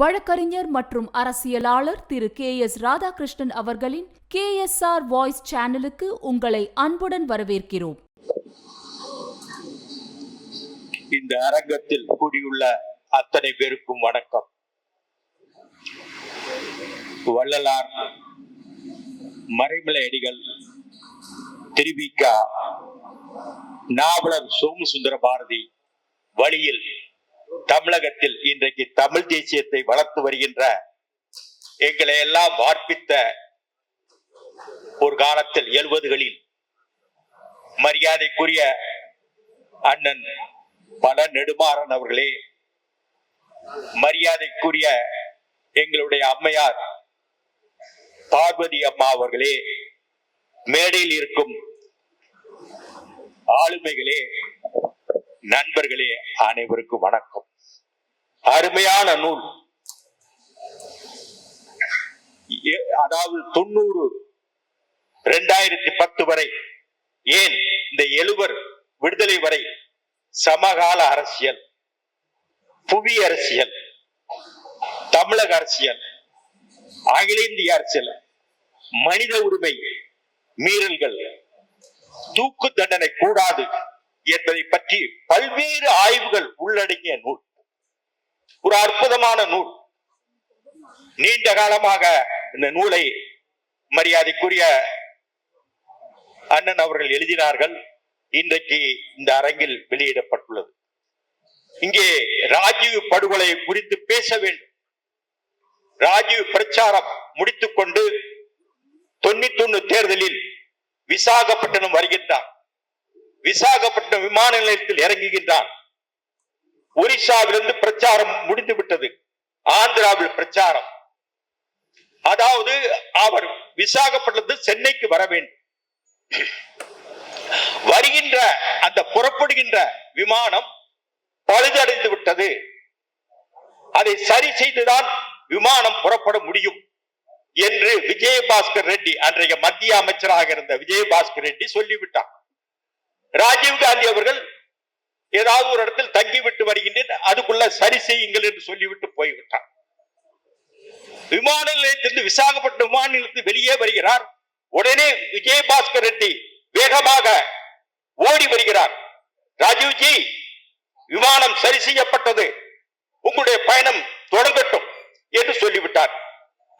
வழக்கறிஞர் மற்றும் அரசியலாளர் திரு கே எஸ் ராதாகிருஷ்ணன் அவர்களின் கே எஸ் ஆர் வாய்ஸ் சேனலுக்கு உங்களை அன்புடன் வரவேற்கிறோம். இந்த அரங்கத்தில் கூடியுள்ள அத்தனை பேருக்கும் வணக்கம். வள்ளலார் மறைமலை அடிகள் திருவிக்கா நாவலர் சோமசுந்தர பாரதி வழியில் தமிழகத்தில் இன்றைக்கு தமிழ் தேசியத்தை வளர்த்து வருகின்ற எங்களை எல்லாம் வார்ப்பித்த ஒரு காலத்தில் எழுபதுகளில் மரியாதைக்குரிய அண்ணன் பல நெடுமாறன் அவர்களே மரியாதைக்குரிய எங்களுடைய அம்மையார் பார்வதி அம்மா அவர்களே மேடையில் இருக்கும் ஆளுமைகளே நண்பர்களே அனைவருக்கும் வணக்கம். அருமையான நூல். அதாவது தொண்ணூறு ரெண்டாயிரத்தி பத்து வரை ஏன் இந்த எழுவர் விடுதலை வரை சமகால அரசியல் புவி அரசியல் தமிழக அரசியல் அகில இந்திய அரசியல் மனித உரிமை மீறல்கள் தூக்கு தண்டனை கூடாது என்பதை பற்றி பல்வேறு ஆய்வுகள் உள்ளடங்கிய நூல். ஒரு அற்புதமான நூல். நீண்ட காலமாக இந்த நூலை மரியாதைக்குரிய அண்ணன் அவர்கள் எழுதினார்கள். இன்றைக்கு இந்த அரங்கில் வெளியிடப்பட்டுள்ளது. இங்கே ராஜீவ் படுகொலை குறித்து பேச வேண்டும். ராஜீவ் பிரச்சாரம் முடித்துக் கொண்டு தொண்ணூத்தி ஒண்ணு தேர்தலில் விசாகப்பட்டினம் வருகின்றார். விசாகப்பட்டினம் விமான நிலையத்தில் இறங்குகின்றார் ஒரிசாவிலிருந்து பிரச்சாரம் முடிந்து விட்டது. ஆந்திராவில் பிரச்சாரம். அதாவது அவர் விசாகப்பட்டினத்து சென்னைக்கு வர வேண்டும். வருகின்ற அந்த புறப்படுகின்ற விமானம் பழுதடைந்து விட்டது. அதை சரி செய்துதான் விமானம் புறப்பட முடியும் என்று விஜயபாஸ்கர் ரெட்டி அன்றைய மத்திய அமைச்சராக இருந்த விஜயபாஸ்கர் ரெட்டி சொல்லிவிட்டார். ராஜீவ் காந்தி அவர்கள் ஏதாவது ஒரு இடத்தில் தங்கிவிட்டு வருகின்றேன் அதுக்குள்ள சரி செய்யுங்கள் என்று சொல்லிவிட்டு போய்விட்டார். விமான நிலையத்திலிருந்து விசாகப்பட்டினம் விமான வெளியே வருகிறார். உடனே விஜயபாஸ்கர் ரெட்டி வேகமாக ஓடி வருகிறார். ராஜீவ்ஜி விமானம் சரி செய்யப்பட்டது. உங்களுடைய பயணம் தொடங்கட்டும் என்று சொல்லிவிட்டார்.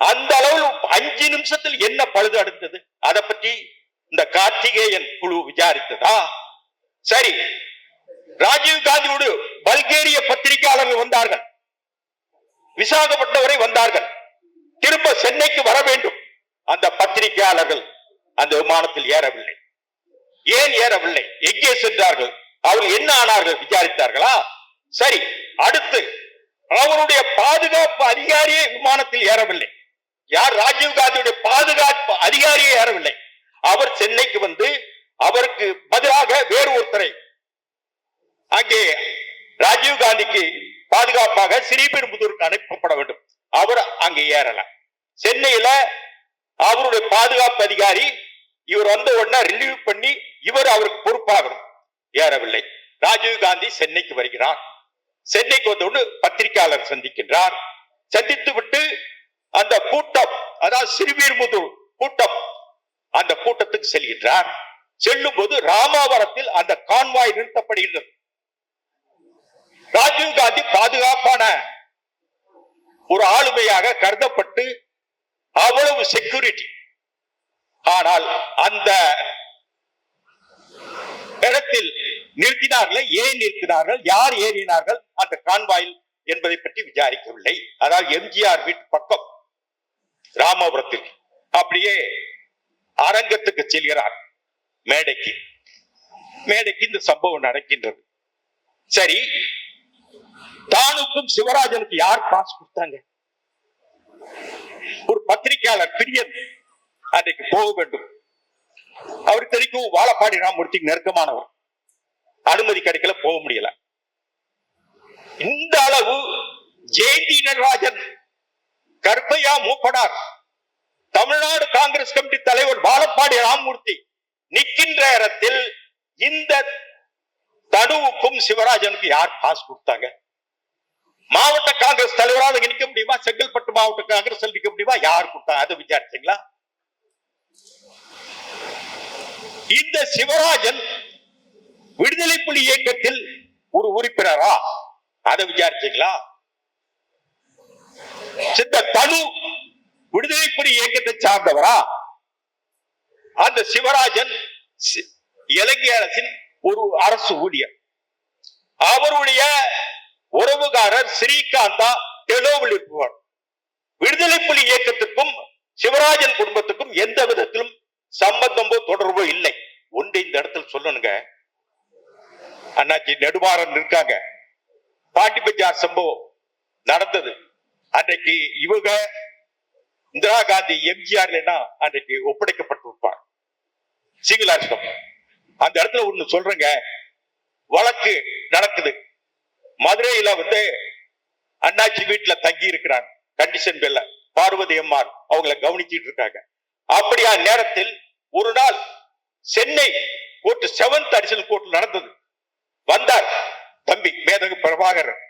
அந்த அளவில் அஞ்சு நிமிஷத்தில் என்ன பழுது அடுத்தது அதை பற்றி இந்த கார்த்திகேயன் குழு விசாரித்ததா? சரி. ராஜீவ் காந்தியோடு பல்கேரிய பத்திரிகையாளர்கள் வந்தார்கள். விசாகப்பட்டவரை வந்தார்கள். திரும்ப சென்னைக்கு வர வேண்டும். அந்த பத்திரிகையாளர்கள் அந்த விமானத்தில் ஏறவில்லை. ஏன் ஏறவில்லை? எங்கே சென்றார்கள்? அவர்கள் என்ன ஆனார்கள் விசாரித்தார்களா? சரி அடுத்து அவருடைய பாதுகாப்பு அதிகாரியே விமானத்தில் ஏறவில்லை. யார்? ராஜீவ் காந்தியுடைய பாதுகாப்பு அதிகாரியே ஏறவில்லை. அவர் சென்னைக்கு வந்து அவருக்கு பதிலாக வேறு ஒருத்தரை. அங்கே ராஜீவ் காந்திக்கு பாதுகாப்பாக ஸ்ரீபெரும்புதூருக்கு அனுப்பப்பட வேண்டும். அவர் அங்கே ஏறல சென்னையில அவருடைய பாதுகாப்பு அதிகாரி இவர் வந்த உடனே ரிலீவ் பண்ணி இவர் அவருக்கு பொறுப்பாகணும். ஏறவில்லை. ராஜீவ் காந்தி சென்னைக்கு வருகிறார். சென்னைக்கு வந்தவுடன் பத்திரிகையாளர் சந்திக்கின்றார். சந்தித்து விட்டு அந்த கூட்டம் அதாவது சிறுவீர்முதூர் கூட்டம் அந்த கூட்டத்துக்கு செல்கின்றார். செல்லும் போது ராமாவரத்தில் அந்த கான்வாய் நிறுத்தப்படுகின்றது ராஜீவ் காந்தி பாதுகாப்பான ஒரு ஆளுமையாக கருதப்பட்டு அவ்வளவு செக்யூரிட்டி ஆனால் அந்த இடத்தில் நிறுத்தினார்கள் ஏன் நிறுத்தினார்கள் யார் ஏறினார்கள் அந்த கான்வாயில் என்பதை பற்றி விசாரிக்கவில்லை. அதாவது எம்ஜிஆர் வீட்டு பக்கம் ராமபுரத்தில். அப்படியே அரங்கத்துக்கு செல்கிறார். மேடைக்கு. மேடைக்கு இந்த சம்பவம் நடக்கின்றது. சரி தானுக்கும் சிவராஜனுக்கு யார் பாஸ் கொடுத்தாங்க? ஒரு பத்திரிகையாளர் பிரியன் அன்றைக்கு போக வேண்டும். அவர் தெரிக்கும் வாழப்பாடி ராமூர்த்திக்கு நெருக்கமானவர். அனுமதி கிடைக்கல போக முடியல. இந்த அளவு ஜெயந்தி நடராஜன் கருப்பையா மூப்பனார் தமிழ்நாடு காங்கிரஸ் கமிட்டி தலைவர் வாழப்பாடி ராமமூர்த்தி நிற்கின்ற இடத்தில் இந்த தனுவுக்கும் சிவராஜனுக்கு யார் பாஸ் கொடுத்தாங்க? மாவட்ட காங்கிரஸ் தலைவராக நிற்க முடியுமா? செங்கல்பட்டு மாவட்ட காங்கிரஸ் நிற்க முடியுமா? யார் கொடுத்தாங்க? அதை விசாரிச்சீங்களா? இந்த சிவராஜன் விடுதலை புலி இயக்கத்தில் ஒரு உறுப்பினரா? அதை விசாரிச்சீங்களா? சித்த தனு விடுதலை புலி இயக்கத்தை சார்ந்தவரா? அந்த சிவராஜன் சி- இலங்கை அரசின் ஒரு அரசு ஊழியர். அவருடைய உறவுகாரர் ஸ்ரீகாந்தா டெலோவில் இருப்பவர். விடுதலை புலி இயக்கத்துக்கும் சிவராஜன் குடும்பத்துக்கும் எந்த விதத்திலும் சம்பந்தமோ தொடர்போ இல்லை. ஒன்று இந்த இடத்துல சொல்லணுங்க. அண்ணாச்சி நெடுமாறன் இருக்காங்க. பாட்டி பஜார் சம்பவம் நடந்தது. அன்றைக்கு இவங்க இந்திரா காந்தி எம்ஜிஆர் அன்றைக்கு ஒப்படைக்கப்பட்டிருப்பார். சிங்களாஷ்டம் அந்த இடத்துல ஒண்ணு சொல்றேங்க. வழக்கு நடக்குது. மதுரையில வந்து அண்ணாச்சி வீட்டுல தங்கி இருக்கிறார். கண்டிஷன் பெல்ல பார்வதி அம்மாள் அவங்கள கவனிச்சிட்டு இருக்காங்க. அப்படியா நேரத்தில் ஒரு நாள் Chennai court seventh additional court நடந்தது. வந்தார் தம்பி மேதகு பிரபாகரன்.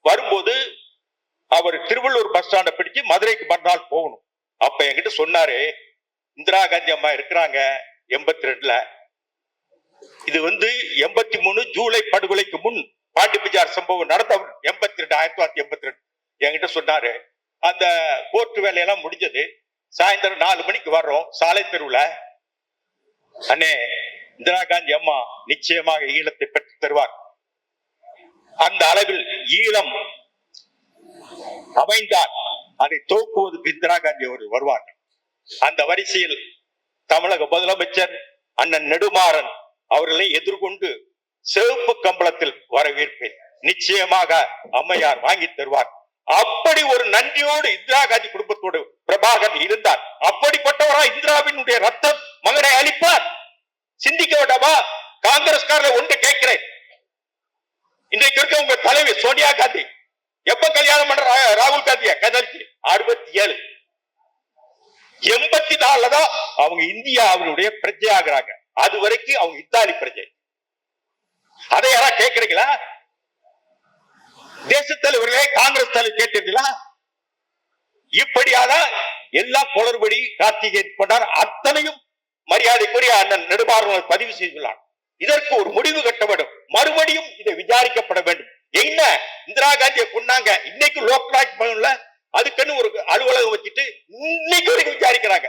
வரும்போது அவர் திருவள்ளூர் பஸ் ஸ்டாண்டை பிடிச்சு மதுரைக்கு மறுநாள் போகணும். அப்ப என்கிட்ட சொன்னாரு இந்திரா காந்தி அம்மா இருக்கிறாங்க. எண்பத்தி ரெண்டுல இது வந்து எண்பத்தி மூணு ஜூலை படுகொலைக்கு முன் பாண்டி பஜார் சம்பவம் நடந்த எண்பத்தி ரெண்டு ஆயிரத்தி தொள்ளாயிரத்தி எண்பத்தி ரெண்டு என்கிட்ட சொன்னாரு. அந்த கோர்ட்டு வேலையெல்லாம் முடிஞ்சது. சாயந்தரம் நாலு மணிக்கு வர்றோம். சாலை தெருவில். அண்ணே இந்திரா காந்தி அம்மா நிச்சயமாக ஈழத்தை பெற்று தருவார். அந்த அளவில் ஈழம் அமைந்தால் அதை தோக்குவதற்கு இந்திரா காந்தி அவர்கள் வருவார்கள். அந்த வரிசையில் தமிழக முதலமைச்சர் அண்ணன் நெடுமாறன் அவர்களை எதிர்கொண்டு செவப்பு கம்பளத்தில் வரவேற்பேன். நிச்சயமாக அம்மையார் வாங்கி தருவார். அப்படி ஒரு நன்றியோடு இந்திரா காந்தி குடும்பத்தோடு பிரபாகர் இருந்தார். அப்படிப்பட்டவரா இந்திராவினுடைய ரத்தம் மகனை அளிப்பார்? சிந்திக்க வேண்டாமா? காங்கிரஸ்காரரை ஒன்று கேட்கிறேன். இன்றைக்கு இருக்க உங்க தலைவி சோனியா காந்தி. எப்ப கல்யாணம் பண்ற ராகுல் காந்திய? கதலிச்சு அறுபத்தி ஏழு. எண்பத்தி நாலுலதான் அவங்க இந்தியாவினுடைய பிரஜை ஆகுறாங்க அது வரைக்கும் அவங்க இத்தாலி பிரஜை. அதை யாரா கேக்குறீங்களா தேச தலைவர்களே காங்கிரஸ் தலைவர் கேட்டீங்களா இப்படியாக எல்லா குளறுபடி கார்த்திகேயன் கொண்டார் அத்தனையும் மரியாதைக்குரிய அண்ணன் நெடுமாறன் பதிவு செய்துள்ளார். இதற்கு ஒரு முடிவு கட்ட வேண்டும் மறுபடியும் இதை விசாரிக்கப்பட வேண்டும். என்ன? இந்திரா காந்தியை கொண்டாங்க இன்னைக்கு லோக்நாத் பவன்ல அதுக்குன்னு ஒரு அலுவலகம் வச்சுட்டு இன்னைக்கு வரைக்கும் விசாரிக்கிறாங்க.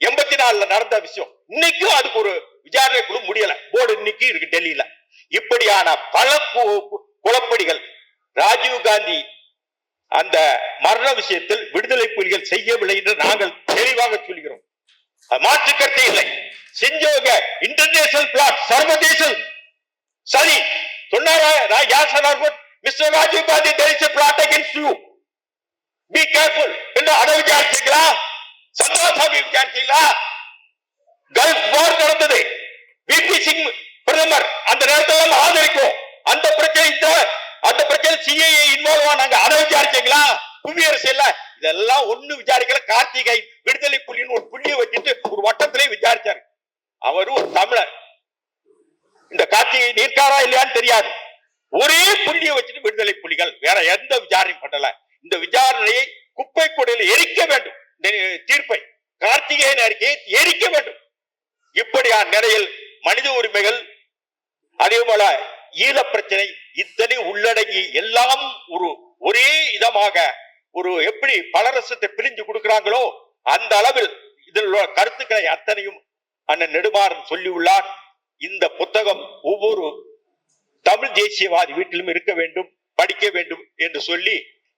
எண்பத்தி நாலுல நடந்த விஷயம். இன்னைக்கும் அதுக்கு ஒரு விசாரணை குழு முடியல. போர்டு இன்னைக்கு இருக்கு டெல்லியில. இப்படியான பல குழப்படிகள் ராஜீவ் காந்தி அந்த மரண விஷயத்தில் விடுதலை புலிகள் செய்யவில்லை என்று நாங்கள் தெளிவாக சொல்கிறோம். மாற்று கருத்தே இல்லை. செஞ்சவங்க இன்டர்நேஷனல் பிளாட் சர்வதேச சரி சொன்னாரா யார் சொன்னார்? Mister Rajiv Gandhi there plot a you be careful என்று அதை விசாரிச்சீங்களா? சந்திரசாமி விசாரிச்சீங்களா? கல்ஃப் வார் நடந்தது. பிபி சிங் பிரதமர் அந்த நேரத்தில் ஆதரிக்கும் அந்த பிரச்சனை இந்த அந்த பிரச்சனை சிஐஏ இன்வால்வ் ஆனாங்க அதை விசாரிச்சீங்களா? புவியரசு இல்ல. இதெல்லாம் ஒண்ணு விசாரிக்கல. கார்த்திகை விடுதலை புலின்னு ஒரு புள்ளியை வச்சுட்டு ஒரு வட்டத்திலே விசாரிச்சாரு. அவரு ஒரு தமிழர். இந்த கார்த்திகை நீர்க்காரா இல்லையான்னு தெரியாது. ஒரே புள்ளியை வச்சுட்டு விடுதலை புலிகள் வேற எந்த விசாரணையும் பண்ணல. இந்த விசாரணையை குப்பை கொடையில் எரிக்க வேண்டும். தீர்ப்பை கார்த்திகேயன் அறிக்கையை எரிக்க வேண்டும். இப்படியான நிலையில் மனித உரிமைகள் அதே போல ஈழ பிரச்சனை இத்தனை உள்ளடங்கி எல்லாம் ஒரு ஒரே இதமாக ஒரு எப்படி பலரசத்தை பிரிஞ்சு கொடுக்கிறாங்களோ அந்த அளவில் இதில் உள்ள கருத்துக்களை அத்தனையும் அண்ணன் நெடுமாறன் சொல்லியுள்ளார். இந்த புத்தகம் ஒவ்வொரு தமிழ் தேசியவாதி வீட்டிலும் இருக்க வேண்டும் படிக்க வேண்டும் என்று சொல்லி